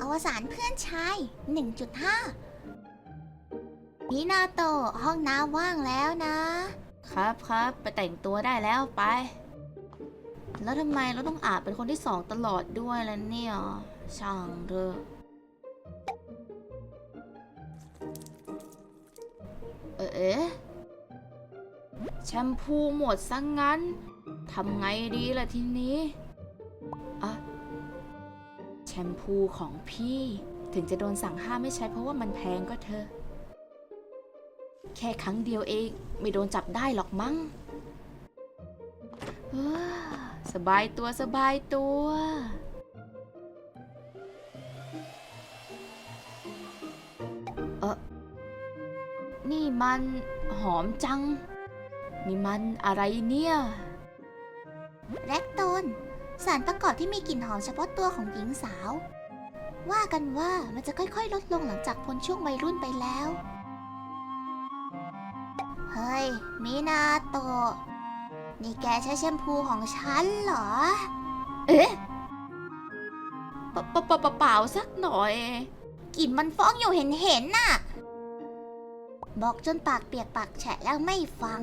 อวสานเพื่อนชาย 1.5มินาโตะห้องน้ำว่างแล้วนะ ครับครับไปแต่งตัวได้แล้วไป แล้วทำไมเราต้องอาบเป็นคนที่สองตลอดด้วยล่ะเนี่ยช่างเถอะเอ๊ะแชมพูหมดซะงงั้นทำไงดีล่ะทีนี้ มพูของพี่ ถึงจะโดนสั่งห้ามไม่ใช้เพราะว่ามันแพงก็เถอะ แค่ครั้งเดียวเองไม่โดนจับได้หรอกมั้งสบายตัวสบายตัว เออนี่มันหอมจัง นี่มันอะไรเนี่ย แรคโตน สารประกอบที่มีกลิ่นหอมเฉพาะตัวของหญิงสาว ว่ากันว่ามันจะค่อยๆ ลดลงหลังจากพ้นช่วงวัยรุ่นไปแล้ว เฮ้ย มินาโตะ นี่แกใช้แชมพูของฉันเหรอ เอ๊ะปะปะปะปะเปล่าสักหน่อย กลิ่นมันฟ้องอยู่เห็นเห็นๆน่ะ บอกจนปากเปียกปากแฉะแล้วไม่ฟัง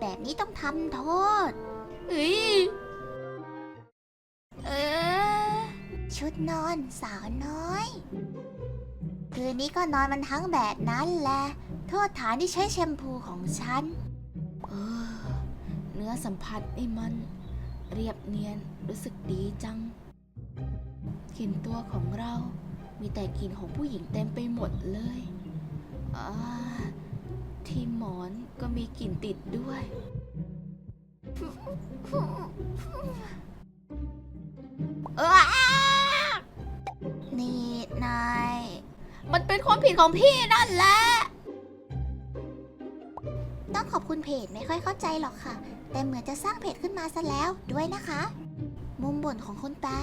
แบบนี้ต้องทำโทษเอ้ย ชุดนอนสาวน้อย คืนนี้ก็นอนมันทั้งแบบนั้นแหละ โทษฐานที่ใช้แชมพูของฉัน เออ เนื้อสัมผัสนี่มัน เรียบเนียนรู้สึกดีจังกลิ่นตัวของเรามีแต่กลิ่นของผู้หญิงเต็มไปหมดเลยอที่หมอนก็มีกลิ่นติดด้วย เออ มันเป็นความผิดของพี่นั่นแหละ ต้องขอบคุณเพจไม่ค่อยเข้าใจหรอกค่ะ แต่เหมือนจะสร้างเพจขึ้นมาซะแล้วด้วยนะคะ มุมบ่นของคนแปล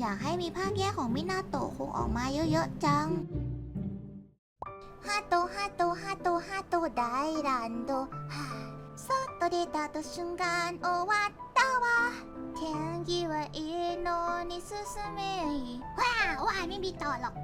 อยากให้มีภาคแยกของมินาโตะคงออกมาเยอะๆจังฮาโตฮาโตฮาโตฮาโตไดรันโดฮ่าそっと出たと瞬間終わったわ天気はいいのに進めいว้าวว้ายไม่มีต่อหรอก